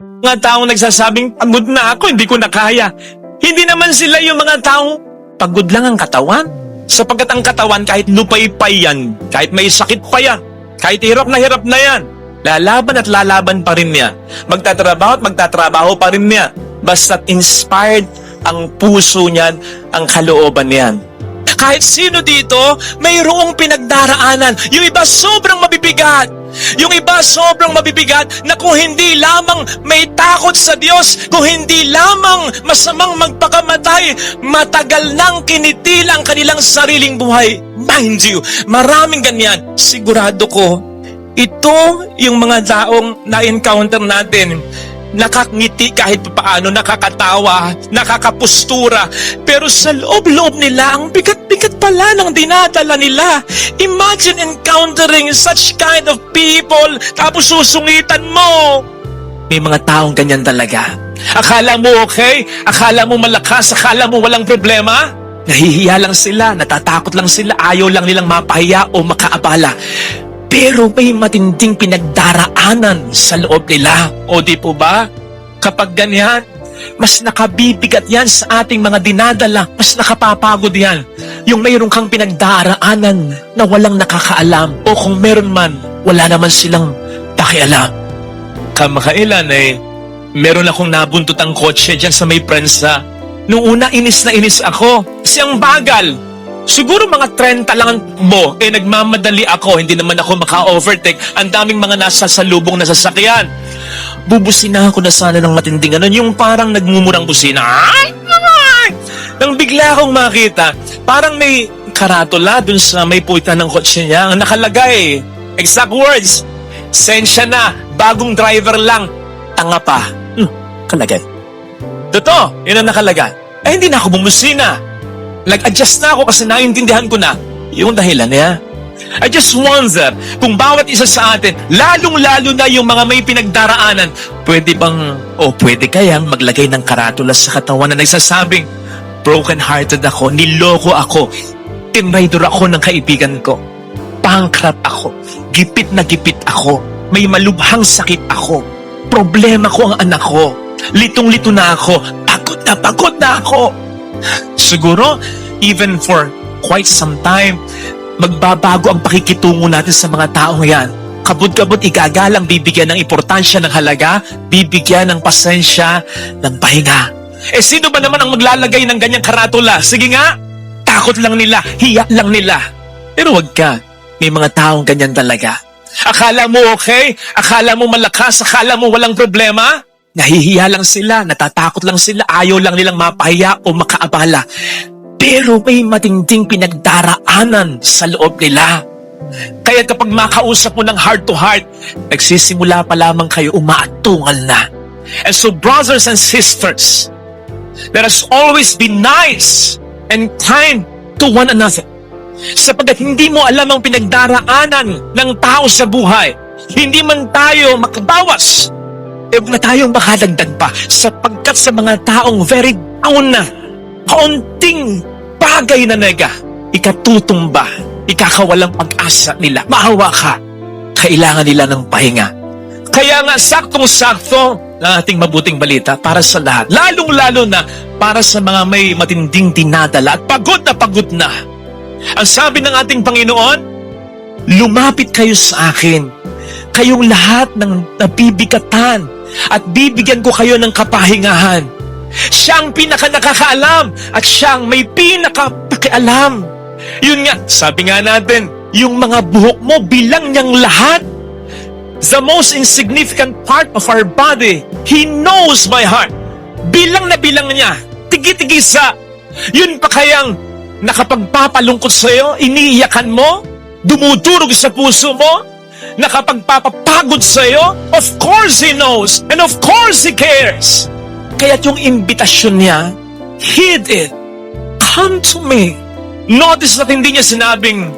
Mga taong nagsasabing, pagod na ako, hindi ko na kaya. Hindi naman sila yung mga taong pagod lang ang katawan. Sapagkat ang katawan, kahit lupay-pay yan, kahit may sakit pa yan, kahit hirap na hirap na yan, lalaban at lalaban pa rin niya. Magtatrabaho at magtatrabaho pa rin niya. Basta't inspired ang puso niyan, ang kalooban niyan. Kahit sino dito, mayroong pinagdaraanan. Yung iba sobrang mabibigat. Yung iba sobrang mabibigat na kung hindi lamang may takot sa Diyos, kung hindi lamang masamang magpakamatay, matagal nang kinitil ang kanilang sariling buhay. Mind you, maraming ganyan. Sigurado ko, ito yung mga taong na-encounter natin nakakngiti kahit paano, nakakatawa, nakakapustura. Pero sa loob-loob nila, ang bigat-bigat pala ng dinadala nila. Imagine encountering such kind of people, tapos susungitan mo. May mga taong ganyan talaga. Akala mo okay? Akala mo malakas? Akala mo walang problema? Nahihiya lang sila, natatakot lang sila, ayaw lang nilang mapahiya o makaabala. Pero may matinding pinagdaraanan sa loob nila. O di po ba? Kapag ganyan, mas nakabibigat yan sa ating mga dinadala. Mas nakapapagod yan. Yung mayroon kang pinagdaraanan na walang nakakaalam. O kung meron man, wala naman silang pakialam. Kamakailan eh, meron akong nabuntut ang kotse dyan sa may prensa. Nung una, inis na inis ako. Kasi ang bagal. Siguro mga 30 lang ang mo, eh nagmamadali ako, hindi naman ako maka-overtake. Ang daming mga nasa salubong na sasakyan. Bubusina ako na sana ng matinding ano, yung parang nagmumurang busina. Ay! Nang bigla akong makita, parang may karatula dun sa may puwitan ng kotse niya. Ang nakalagay, exact words, sensya na, bagong driver lang, tanga pa. Hmm, kalagay. Totoo, yun ang nakalagay. Eh, hindi na ako bumusina. Nag-adjust na ako kasi naintindihan ko na yung dahilan niya. I just wonder kung bawat isa sa atin, lalong-lalo na yung mga may pinagdaraanan, pwede bang, o pwede kayang maglagay ng karatula sa katawan na nagsasabing, broken-hearted ako, niloko ako, tinraidor ako ng kaibigan ko, bankrupt ako, gipit na gipit ako, may malubhang sakit ako, problema ko ang anak ko, litong-lito na ako, pagod na pagod na ako. Siguro, even for quite some time, magbabago ang pakikitungo natin sa mga taong yan. Kabud-kabud igagalang bibigyan ng importansya ng halaga, bibigyan ng pasensya, ng pahinga. Eh sino ba naman ang maglalagay ng ganyang karatula? Sige nga, takot lang nila, hiya lang nila. Pero wag ka, may mga taong ganyan talaga. Akala mo okay? Akala mo malakas? Akala mo walang problema? Nahihiya lang sila, natatakot lang sila, ayaw lang nilang mapahiya o makaabala. Pero may matinding pinagdaraanan sa loob nila. Kaya kapag makausap mo ng heart to heart, nagsisimula pa lamang kayo umaatungal na. And so brothers and sisters, let us always be nice and kind to one another. Sapagkat hindi mo alam ang pinagdaraanan ng tao sa buhay. Hindi man tayo makabawas. E na tayong makadagdag pa sapagkat sa mga taong very down na, kaunting bagay na nega, ikatutumba, ikakawalang pag-asa nila. Maawa ka. Kailangan nila ng pahinga. Kaya nga, saktong-sakto na ating mabuting balita para sa lahat. Lalong-lalo na para sa mga may matinding dinadala at pagod na pagod na. Ang sabi ng ating Panginoon, lumapit kayo sa akin. Kayong lahat ng nabibigatan at bibigyan ko kayo ng kapahingahan. Siya ang pinaka nakakaalam at siya ang may pinakapakialam. Yun nga, sabi nga natin, yung mga buhok mo bilang niyang lahat. The most insignificant part of our body, He knows my heart. Bilang na bilang niya, tigi-tigisa. Yun pa kayang nakapagpapalungkot sa iyo, iniiyakan mo, dumudurog sa puso mo, nakapagpapapagod sa iyo, of course He knows, and of course He cares. Kaya't yung imbitasyon niya, heed it. Come to me. Notice na hindi niya sinabing,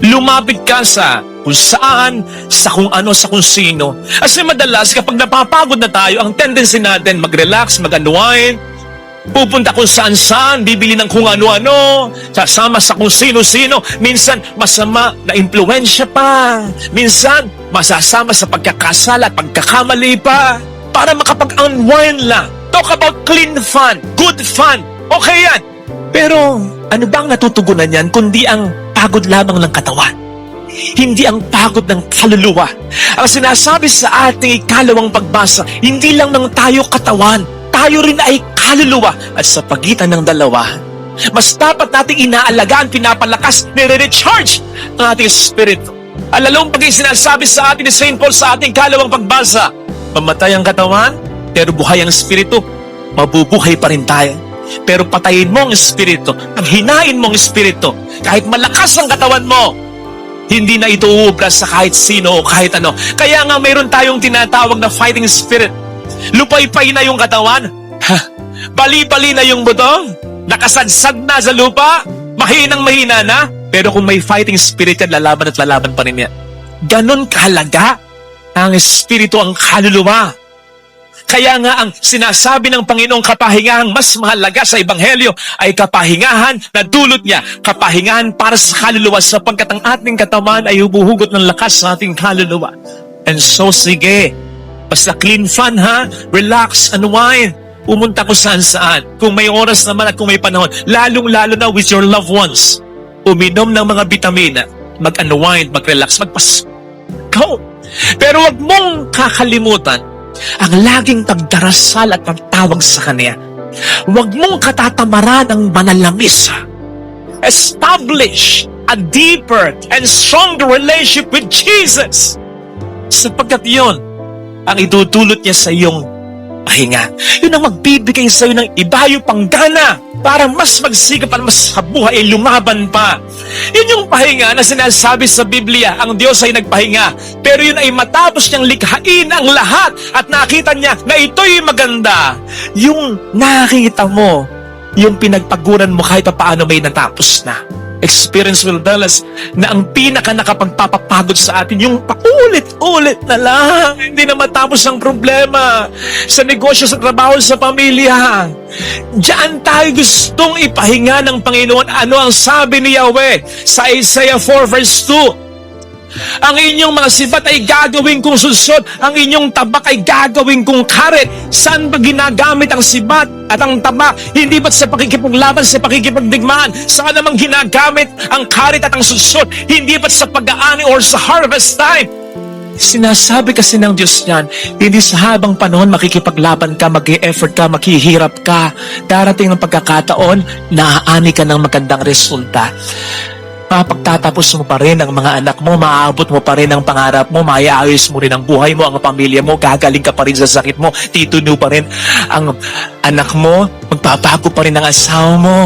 lumapit ka sa kung saan, sa kung ano, sa kung sino. Kasi madalas, kapag napapagod na tayo, ang tendency natin mag-relax, mag-unwind, pupunta kung saan-saan, bibili ng kung ano-ano, sasama sa kung sino-sino, minsan masama na impluensya pa, minsan masasama sa pagkakasala at pagkakamali pa. para makapag-unwind lang. Talk about clean fun, good fun. Okay yan. Pero ano bang natutugunan yan kundi ang pagod lamang ng katawan? Hindi ang pagod ng kaluluwa. Ang sinasabi sa ating ikalawang pagbasa, hindi lang ng tayo katawan, tayo rin ay kaluluwa. At sa pagitan ng dalawa, mas dapat nating inaalagaan, pinapalakas, nire-recharge ang ating espiritu. Alalong pag sinasabi sa atin ni St. Paul sa ating kalawang pagbasa, mamatay ang katawan, pero buhay ang espiritu, mabubuhay pa rin tayo. Pero patayin mo ang espiritu, ang hinain mo ang espiritu, kahit malakas ang katawan mo, hindi na ito uubra sa kahit sino o kahit ano. Kaya nga mayroon tayong tinatawag na fighting spirit. Lupay-pay na yung katawan. Bali-bali na yung buto. Nakasadsad na sa lupa. Mahinang mahina na. Pero kung may fighting spirit yan, lalaban at lalaban pa rin yan. Ganon kahalaga ang espiritu, ang kaluluwa. Kaya nga ang sinasabi ng Panginoong kapahingahang mas mahalaga sa Ebanghelyo ay kapahingahan na dulot niya. Kapahingahan para sa kaluluwa sapagkat ang ating katawan ay humuhugot ng lakas sa ating kaluluwa. And so, sige, basta clean fun ha, relax, unwind, pumunta ko saan saan. Kung may oras naman at kung may panahon, lalong-lalo na with your loved ones. Uminom ng mga vitamina, mag-unwind, mag-relax, magpas... Go! Pero wag mong kakalimutan ang laging pagdarasal at pagtawag sa Kanya. Huwag mong katatamaran ang manalamis. Establish a deeper and stronger relationship with Jesus. Sapagkat yon ang idudulot niya sa iyong pahinga. Yun ang magbibigay sa iyo ng ibayo pang gana para mas magsikap at mas sa buhay ay lumaban pa. Yun yung pahinga na sinasabi sa Biblia, ang Diyos ay nagpahinga. Pero yun ay matapos niyang likhain ang lahat at nakita niya na ito'y maganda. Yung nakita mo, yung pinagpaguran mo kahit pa paano may natapos na. Experience will tell us na ang pinaka nakapagpapapagod sa atin, yung paulit-ulit na lang, hindi na matapos ang problema sa negosyo, sa trabaho, sa pamilya. Diyan tayo gustong ipahinga ng Panginoon. Ano ang sabi ni Yahweh sa Isaiah 4 verse 2? Ang inyong mga sibat ay gagawin kong susot. Ang inyong tabak ay gagawin kong karet. Saan ba ginagamit ang sibat at ang tabak? Hindi ba't sa pakikipaglaban, sa pakikipagdigmaan? Saan namang ginagamit ang karet at ang susot? Hindi ba't sa pag-aani or sa harvest time? Sinasabi kasi ng Diyos niyan, hindi sa habang panahon makikipaglaban ka, mag effort ka, maghihirap ka. Darating ng pagkakataon, naaani ka ng magandang resulta mapagtatapos mo pa rin ang mga anak mo, maaabot mo pa rin ang pangarap mo, maiayos mo rin ang buhay mo, ang pamilya mo, gagaling ka pa rin sa sakit mo, tituno pa rin ang anak mo, magbabago pa rin ang asawa mo.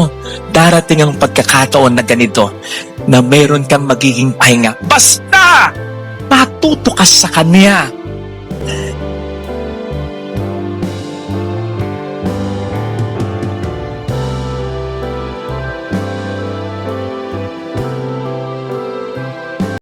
Darating ang pagkakataon na ganito, na meron kang magiging pahinga. Basta! Matuto ka sa Kanya.